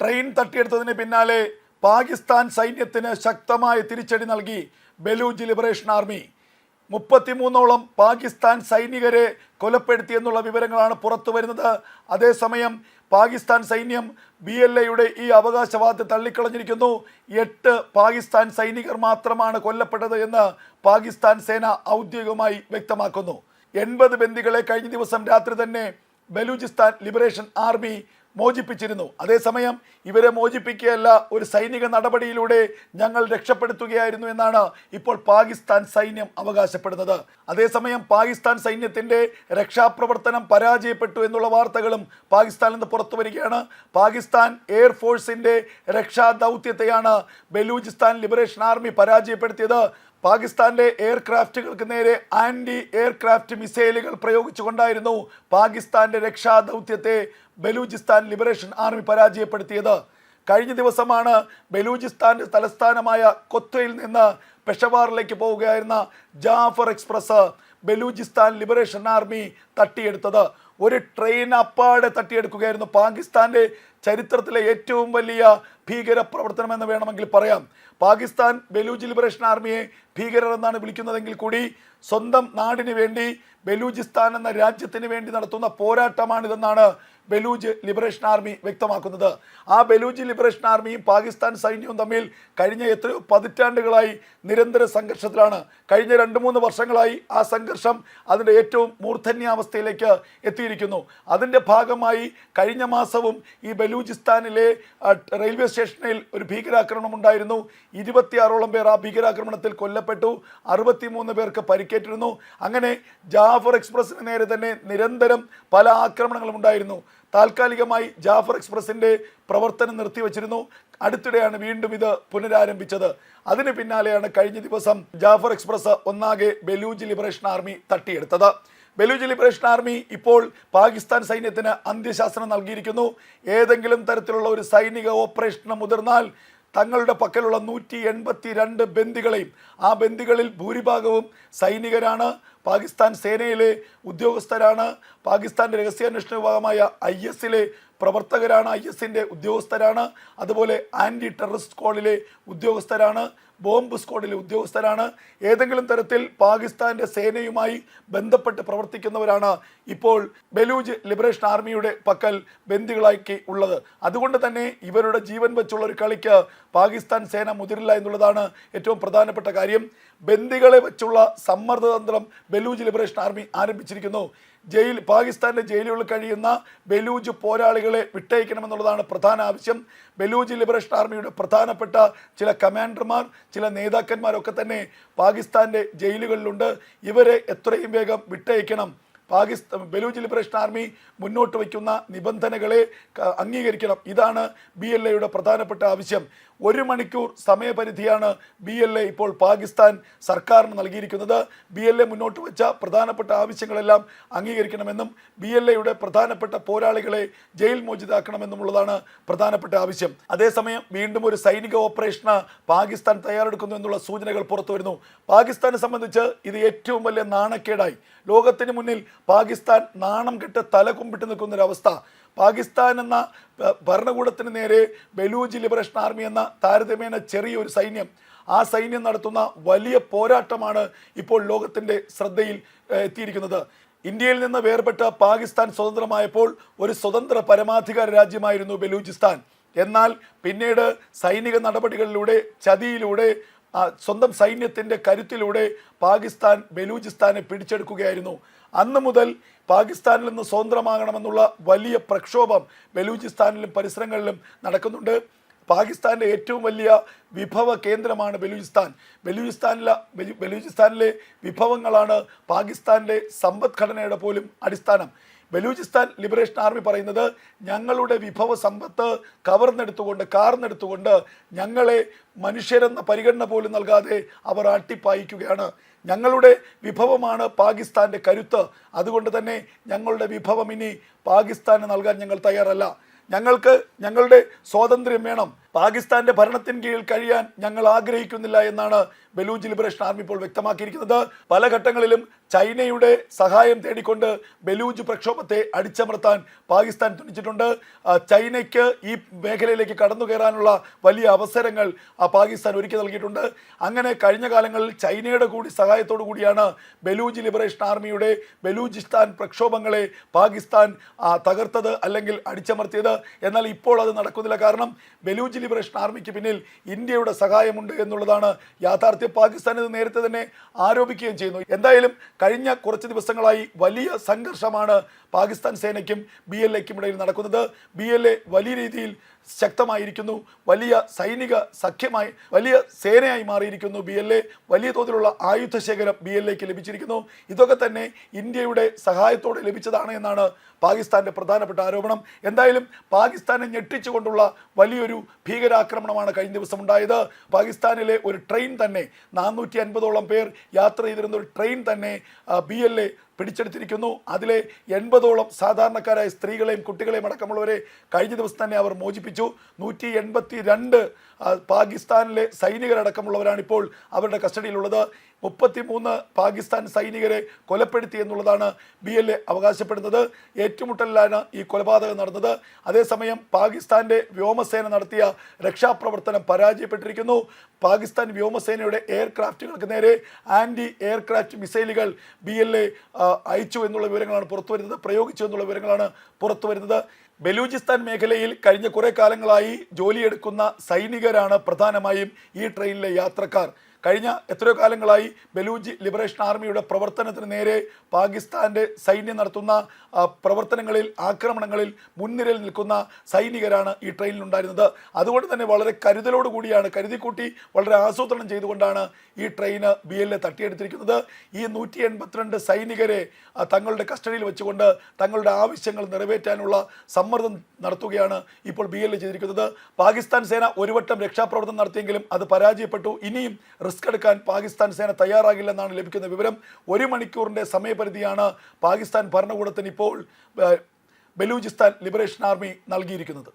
Train തട്ടിയെടുത്തതിന് പിന്നാലെ പാകിസ്ഥാൻ സൈന്യത്തിന് ശക്തമായ തിരിച്ചടി നൽകി ബലൂജ് ലിബറേഷൻ ആർമി. മുപ്പത്തിമൂന്നോളം പാകിസ്ഥാൻ സൈനികരെ കൊലപ്പെടുത്തിയെന്നുള്ള വിവരങ്ങളാണ് പുറത്തു വരുന്നത്. അതേസമയം പാകിസ്ഥാൻ സൈന്യം ബി എൽ എയുടെ ഈ അവകാശവാദത്തെ തള്ളിക്കളഞ്ഞിരിക്കുന്നു. എട്ട് പാകിസ്ഥാൻ സൈനികർ മാത്രമാണ് കൊല്ലപ്പെട്ടത് എന്ന് പാകിസ്ഥാൻ സേന ഔദ്യോഗികമായി വ്യക്തമാക്കുന്നു. എൺപത് ബന്ദികളെ കഴിഞ്ഞ ദിവസം രാത്രി തന്നെ ബലൂചിസ്ഥാൻ ലിബറേഷൻ ആർമി മോചിപ്പിച്ചിരുന്നു. അതേസമയം ഇവരെ മോചിപ്പിക്കുകയല്ല ഒരു സൈനിക നടപടിയിലൂടെ ഞങ്ങൾ രക്ഷപ്പെടുത്തുകയായിരുന്നു എന്നാണ് ഇപ്പോൾ പാകിസ്ഥാൻ സൈന്യം അവകാശപ്പെടുന്നത്. അതേസമയം പാകിസ്ഥാൻ സൈന്യത്തിന്റെ രക്ഷാപ്രവർത്തനം പരാജയപ്പെട്ടു എന്നുള്ള വാർത്തകളും പാകിസ്ഥാനിൽ നിന്ന് പുറത്തു വരികയാണ്. പാകിസ്ഥാൻ എയർഫോഴ്സിന്റെ രക്ഷാ ദൗത്യത്തെയാണ് ബലൂചിസ്ഥാൻ ലിബറേഷൻ ആർമി പരാജയപ്പെടുത്തിയത്. പാകിസ്ഥാന്റെ എയർക്രാഫ്റ്റുകൾക്ക് നേരെ ആന്റി എയർക്രാഫ്റ്റ് മിസൈലുകൾ പ്രയോഗിച്ചുകൊണ്ടായിരുന്നു പാകിസ്ഥാന്റെ രക്ഷാ ദൗത്യത്തെ ബലൂചിസ്ഥാൻ ലിബറേഷൻ ആർമി പരാജയപ്പെടുത്തിയത്. കഴിഞ്ഞ ദിവസമാണ് ബലൂചിസ്ഥാന്റെ തലസ്ഥാനമായ കൊത്തയിൽ നിന്ന് പെഷവാറിലേക്ക് പോവുകയായിരുന്ന Jaffar Express Balochistan Liberation Army തട്ടിയെടുത്തത്. ഒരു ട്രെയിൻ അപ്പാടെ തട്ടിയെടുക്കുകയായിരുന്നു. പാകിസ്ഥാന്റെ ചരിത്രത്തിലെ ഏറ്റവും വലിയ ഭീകര പ്രവർത്തനമെന്ന് വേണമെങ്കിൽ പറയാം. പാകിസ്ഥാൻ ബലൂജ് ലിബറേഷൻ ആർമിയെ ഭീകരർ എന്നാണ് വിളിക്കുന്നതെങ്കിൽ കൂടി സ്വന്തം നാടിന് വേണ്ടി ബലൂചിസ്ഥാൻ എന്ന രാജ്യത്തിന് വേണ്ടി നടത്തുന്ന പോരാട്ടമാണിതെന്നാണ് ബലൂജ് ലിബറേഷൻ ആർമി വ്യക്തമാക്കുന്നത്. ആ ബലൂജ് ലിബറേഷൻ ആർമിയും പാകിസ്ഥാൻ സൈന്യവും തമ്മിൽ കഴിഞ്ഞ എത്രയോ പതിറ്റാണ്ടുകളായി നിരന്തര സംഘർഷത്തിലാണ്. കഴിഞ്ഞ രണ്ട് മൂന്ന് വർഷങ്ങളായി ആ സംഘർഷം അതിന്റെ ഏറ്റവും മൂർധന്യാവസ്ഥയിലേക്ക് എത്തിയിരിക്കുന്നു. അതിന്റെ ഭാഗമായി കഴിഞ്ഞ മാസവും ഈ ബലൂചിസ്ഥാനിലെ റെയിൽവേ സ്റ്റേഷനിൽ ഒരു ഭീകരാക്രമണം ഉണ്ടായിരുന്നു. ഇരുപത്തിയാറോളം പേർ ആ ഭീകരാക്രമണത്തിൽ കൊല്ലപ്പെട്ടു. അറുപത്തിമൂന്ന് പേർക്ക് പരിക്കേറ്റിരുന്നു. അങ്ങനെ ജാഫർ എക്സ്പ്രസിന് നേരെ തന്നെ നിരന്തരം പല ആക്രമണങ്ങളും ഉണ്ടായിരുന്നു. താൽക്കാലികമായി ജാഫർ എക്സ്പ്രസിന്റെ പ്രവർത്തനം നിർത്തിവച്ചിരുന്നു. അടുത്തിടെയാണ് വീണ്ടും ഇത് പുനരാരംഭിച്ചത്. അതിന് പിന്നാലെയാണ് കഴിഞ്ഞ ദിവസം ജാഫർ എക്സ്പ്രസ് ഒന്നാകെ ബലൂജ് ലിബറേഷൻ ആർമി തട്ടിയെടുത്തത്. ബലൂജ് ലിബറേഷൻ ആർമി ഇപ്പോൾ പാകിസ്ഥാൻ സൈന്യത്തിന് അന്ത്യശാസനം നൽകിയിരിക്കുന്നു. ഏതെങ്കിലും തരത്തിലുള്ള ഒരു സൈനിക ഓപ്പറേഷന് മുതിർന്നാൽ തങ്ങളുടെ പക്കലുള്ള നൂറ്റി എൺപത്തി രണ്ട് ബന്ദികളെയും ആ ബന്ദികളിൽ ഭൂരിഭാഗവും സൈനികരാണ്. പാകിസ്ഥാൻ സേനയിലെ ഉദ്യോഗസ്ഥരാണ്. പാകിസ്ഥാൻ രഹസ്യാന്വേഷണ വിഭാഗമായ ഐ എസിലെ പ്രവർത്തകരാണ് ഐ എസിന്റെ ഉദ്യോഗസ്ഥരാണ് അതുപോലെ ആന്റി ടെററിസ്റ്റ് സ്ക്വാഡിലെ ഉദ്യോഗസ്ഥരാണ് ബോംബ് സ്ക്വാഡിലെ ഉദ്യോഗസ്ഥരാണ്. ഏതെങ്കിലും തരത്തിൽ പാകിസ്ഥാന്റെ സേനയുമായി ബന്ധപ്പെട്ട് പ്രവർത്തിക്കുന്നവരാണ് ഇപ്പോൾ ബലൂജ് ലിബറേഷൻ ആർമിയുടെ പക്കൽ ബന്ദികളാക്കി ഉള്ളത്. അതുകൊണ്ട് തന്നെ ഇവരുടെ ജീവൻ വെച്ചുള്ള ഒരു കളിക്ക് പാകിസ്ഥാൻ സേന മുതിരില്ല എന്നുള്ളതാണ് ഏറ്റവും പ്രധാനപ്പെട്ട കാര്യം. ബന്ദികളെ വെച്ചുള്ള സമ്മർദ്ദതന്ത്രം ബലൂജ് ലിബറേഷൻ ആർമി ആരംഭിച്ചിരിക്കുന്നു. ജയിൽ പാകിസ്ഥാന്റെ ജയിലുകളിൽ കഴിയുന്ന ബലൂജ് പോരാളികളെ വിട്ടയക്കണമെന്നുള്ളതാണ് പ്രധാന ആവശ്യം. ബലൂജ് ലിബറേഷൻ ആർമിയുടെ പ്രധാനപ്പെട്ട ചില കമാൻഡർമാർ ചില നേതാക്കന്മാരൊക്കെ തന്നെ പാകിസ്ഥാന്റെ ജയിലുകളിലുണ്ട്. ഇവരെ എത്രയും വേഗം വിട്ടയക്കണം. പാകിസ്ഥാൻ ബലൂജ് ലിബറേഷൻ ആർമി മുന്നോട്ട് വയ്ക്കുന്ന നിബന്ധനകളെ അംഗീകരിക്കണം. ഇതാണ് ബി എൽ എയുടെ പ്രധാനപ്പെട്ട ആവശ്യം. ഒരു മണിക്കൂർ സമയപരിധിയാണ് ബി എൽ എ ഇപ്പോൾ പാകിസ്ഥാൻ സർക്കാരിന് നൽകിയിരിക്കുന്നത്. ബി എൽ എ മുന്നോട്ട് വെച്ച പ്രധാനപ്പെട്ട ആവശ്യങ്ങളെല്ലാം അംഗീകരിക്കണമെന്നും ബി എൽ എയുടെ പ്രധാനപ്പെട്ട പോരാളികളെ ജയിൽ മോചിതാക്കണമെന്നുമുള്ളതാണ് പ്രധാനപ്പെട്ട ആവശ്യം. അതേസമയം വീണ്ടും ഒരു സൈനിക ഓപ്പറേഷന് പാകിസ്ഥാൻ തയ്യാറെടുക്കുന്നു എന്നുള്ള സൂചനകൾ പുറത്തു വരുന്നു പാകിസ്ഥാനെ സംബന്ധിച്ച് ഇത് ഏറ്റവും വലിയ നാണക്കേടായി. ലോകത്തിന് മുന്നിൽ പാകിസ്ഥാൻ നാണം കെട്ട് തല കുമ്പിട്ട് നിൽക്കുന്നൊരവസ്ഥ. പാകിസ്ഥാൻ എന്ന ഭരണകൂടത്തിന് നേരെ ബലൂജ് ലിബറേഷൻ ആർമി എന്ന താരതമ്യേന ചെറിയൊരു സൈന്യം. ആ സൈന്യം നടത്തുന്ന വലിയ പോരാട്ടമാണ് ഇപ്പോൾ ലോകത്തിന്റെ ശ്രദ്ധയിൽ എത്തിയിരിക്കുന്നത്. ഇന്ത്യയിൽ നിന്ന് വേർപെട്ട പാകിസ്ഥാൻ സ്വതന്ത്രമായപ്പോൾ ഒരു സ്വതന്ത്ര പരമാധികാര രാജ്യമായിരുന്നു ബലൂചിസ്ഥാൻ. എന്നാൽ പിന്നീട് സൈനിക നടപടികളിലൂടെ ചതിയിലൂടെ സ്വന്തം സൈന്യത്തിന്റെ കരുത്തിലൂടെ പാകിസ്ഥാൻ ബലൂചിസ്ഥാനെ പിടിച്ചെടുക്കുകയായിരുന്നു. അന്ന് മുതൽ പാകിസ്ഥാനിൽ നിന്ന് സ്വതന്ത്രമാകണമെന്നുള്ള വലിയ പ്രക്ഷോഭം ബലൂചിസ്ഥാനിലും പരിസരങ്ങളിലും നടക്കുന്നുണ്ട്. പാകിസ്ഥാന്റെ ഏറ്റവും വലിയ വിഭവ കേന്ദ്രമാണ് ബലൂചിസ്ഥാൻ. ബലൂചിസ്ഥാനിലെ ബലു- ബലൂചിസ്ഥാനിലെ വിഭവങ്ങളാണ് പാകിസ്ഥാന്റെ സമ്പദ്ഘടനയുടെ പോലും അടിസ്ഥാനം. ബലൂചിസ്ഥാൻ ലിബറേഷൻ ആർമി പറയുന്നത് ഞങ്ങളുടെ വിഭവ സമ്പത്ത് കവർന്നെടുത്തുകൊണ്ട് കാർന്നെടുത്തുകൊണ്ട് ഞങ്ങളെ മനുഷ്യരെന്ന പരിഗണന പോലും നൽകാതെ അവർ അട്ടിപ്പായിക്കുകയാണ്. ഞങ്ങളുടെ വിഭവമാണ് പാകിസ്ഥാന്റെ കരുത്ത്. അതുകൊണ്ട് തന്നെ ഞങ്ങളുടെ വിഭവം ഇനി പാകിസ്ഥാന് നൽകാൻ ഞങ്ങൾ തയ്യാറല്ല. ഞങ്ങൾക്ക് ഞങ്ങളുടെ സ്വാതന്ത്ര്യം വേണം. പാകിസ്ഥാന്റെ ഭരണത്തിന് കീഴിൽ കഴിയാൻ ഞങ്ങൾ ആഗ്രഹിക്കുന്നില്ല എന്നാണ് ബലൂജ് ലിബറേഷൻ ആർമി ഇപ്പോൾ വ്യക്തമാക്കിയിരിക്കുന്നത്. പല ഘട്ടങ്ങളിലും ചൈനയുടെ സഹായം തേടിക്കൊണ്ട് ബലൂജ് പ്രക്ഷോഭത്തെ അടിച്ചമർത്താൻ പാകിസ്ഥാൻ തുണിച്ചിട്ടുണ്ട് ചൈനയ്ക്ക് ഈ മേഖലയിലേക്ക് കടന്നു കയറാനുള്ള വലിയ അവസരങ്ങൾ പാകിസ്ഥാൻ ഒരുക്കി നൽകിയിട്ടുണ്ട്. അങ്ങനെ കഴിഞ്ഞ കാലങ്ങളിൽ ചൈനയുടെ കൂടി സഹായത്തോടു കൂടിയാണ് ബലൂജ് ലിബറേഷൻ ആർമിയുടെ ബലൂചിസ്ഥാൻ പ്രക്ഷോഭങ്ങളെ പാകിസ്ഥാൻ തകർത്തത് അല്ലെങ്കിൽ അടിച്ചമർത്തിയത്. എന്നാൽ ഇപ്പോൾ അത് നടക്കുന്നില്ല. കാരണം ബലൂജ് ലിബറേഷൻ ആർമിക്ക് പിന്നിൽ ഇന്ത്യയുടെ സഹായമുണ്ട് എന്നുള്ളതാണ് യാഥാർത്ഥ്യം. പാകിസ്ഥാൻ ഇത് നേരത്തെ തന്നെ ആരോപിക്കുകയും ചെയ്യുന്നു. എന്തായാലും കഴിഞ്ഞ കുറച്ച് ദിവസങ്ങളായി വലിയ സംഘർഷമാണ് പാകിസ്ഥാൻ സേനയ്ക്കും ബി എൽ എക്കും ഇടയിൽ നടക്കുന്നത്. ബി എൽ എ വലിയ രീതിയിൽ ശക്തമായിരിക്കുന്നു. വലിയ സൈനിക സഖ്യമായി വലിയ സേനയായി മാറിയിരിക്കുന്നു ബി എൽ എ. വലിയ തോതിലുള്ള ആയുധ ശേഖരം ബി എൽ എക്ക് ലഭിച്ചിരിക്കുന്നു. ഇതൊക്കെ തന്നെ ഇന്ത്യയുടെ സഹായത്തോടെ ലഭിച്ചതാണ് എന്നാണ് പാകിസ്ഥാന്റെ പ്രധാനപ്പെട്ട ആരോപണം. എന്തായാലും പാകിസ്ഥാനെ ഞെട്ടിച്ചുകൊണ്ടുള്ള വലിയൊരു ഭീകരാക്രമണമാണ് കഴിഞ്ഞ ദിവസം ഉണ്ടായത് പാകിസ്ഥാനിലെ ഒരു ട്രെയിൻ തന്നെ നാനൂറ്റി അൻപതോളം പേർ യാത്ര ചെയ്തിരുന്ന ഒരു ട്രെയിൻ തന്നെ ബി എൽ എ പിടിച്ചെടുത്തിരിക്കുന്നു. അതിലെ എൺപതോളം സാധാരണക്കാരായ സ്ത്രീകളെയും കുട്ടികളെയും അടക്കമുള്ളവരെ കഴിഞ്ഞ ദിവസം തന്നെ അവർ മോചിപ്പിച്ചു. നൂറ്റി എൺപത്തി രണ്ട് പാകിസ്ഥാനിലെ സൈനികരടക്കമുള്ളവരാണ് ഇപ്പോൾ അവരുടെ കസ്റ്റഡിയിലുള്ളത്. മുപ്പത്തിമൂന്ന് പാകിസ്ഥാൻ സൈനികരെ കൊലപ്പെടുത്തി എന്നുള്ളതാണ് ബി എൽ എ അവകാശപ്പെടുന്നത്. ഏറ്റുമുട്ടലിലാണ് ഈ കൊലപാതകം നടന്നത്. അതേസമയം പാകിസ്ഥാന്റെ വ്യോമസേന നടത്തിയ രക്ഷാപ്രവർത്തനം പരാജയപ്പെട്ടിരിക്കുന്നു. പാകിസ്ഥാൻ വ്യോമസേനയുടെ എയർക്രാഫ്റ്റുകൾക്ക് നേരെ ആന്റി എയർക്രാഫ്റ്റ് മിസൈലുകൾ ബി എൽ എ അയച്ചു എന്നുള്ള വിവരങ്ങളാണ് പുറത്തുവരുന്നത് പ്രയോഗിച്ചു എന്നുള്ള വിവരങ്ങളാണ് പുറത്തുവരുന്നത് ബലൂചിസ്ഥാൻ മേഖലയിൽ കഴിഞ്ഞ കുറെ കാലങ്ങളായി ജോലിയെടുക്കുന്ന സൈനികരാണ് പ്രധാനമായും ഈ ട്രെയിനിലെ യാത്രക്കാർ. കഴിഞ്ഞ എത്രയോ കാലങ്ങളായി ബലൂജ് ലിബറേഷൻ ആർമിയുടെ പ്രവർത്തനത്തിന് നേരെ പാകിസ്ഥാന്റെ സൈന്യം നടത്തുന്ന പ്രവർത്തനങ്ങളിൽ ആക്രമണങ്ങളിൽ മുൻനിരയിൽ നിൽക്കുന്ന സൈനികരാണ് ഈ ട്രെയിനിലുണ്ടായിരുന്നത് അതുകൊണ്ട് തന്നെ വളരെ കരുതലോടുകൂടിയാണ് കരുതിക്കൂട്ടി വളരെ ആസൂത്രണം ചെയ്തുകൊണ്ടാണ് ഈ ട്രെയിന് ബി എൽ എ തട്ടിയെടുത്തിരിക്കുന്നത്. ഈ നൂറ്റി എൺപത്തിരണ്ട് സൈനികരെ തങ്ങളുടെ കസ്റ്റഡിയിൽ വെച്ചുകൊണ്ട് തങ്ങളുടെ ആവശ്യങ്ങൾ നിറവേറ്റാനുള്ള സമ്മർദ്ദം നടത്തുകയാണ് ഇപ്പോൾ ബി എൽ എ ചെയ്തിരിക്കുന്നത്. പാകിസ്ഥാൻ സേന ഒരുവട്ടം രക്ഷാപ്രവർത്തനം നടത്തിയെങ്കിലും അത് പരാജയപ്പെട്ടു. ഇനിയും റിസ്ക് എടുക്കാൻ പാകിസ്ഥാൻ സേന തയ്യാറാകില്ലെന്നാണ് ലഭിക്കുന്ന വിവരം. ഒരു മണിക്കൂറിന്റെ സമയപരിധിയാണ് പാകിസ്ഥാൻ ഭരണകൂടത്തിന് ഇപ്പോൾ ബലൂചിസ്ഥാൻ ലിബറേഷൻ ആർമി നൽകിയിരിക്കുന്നത്.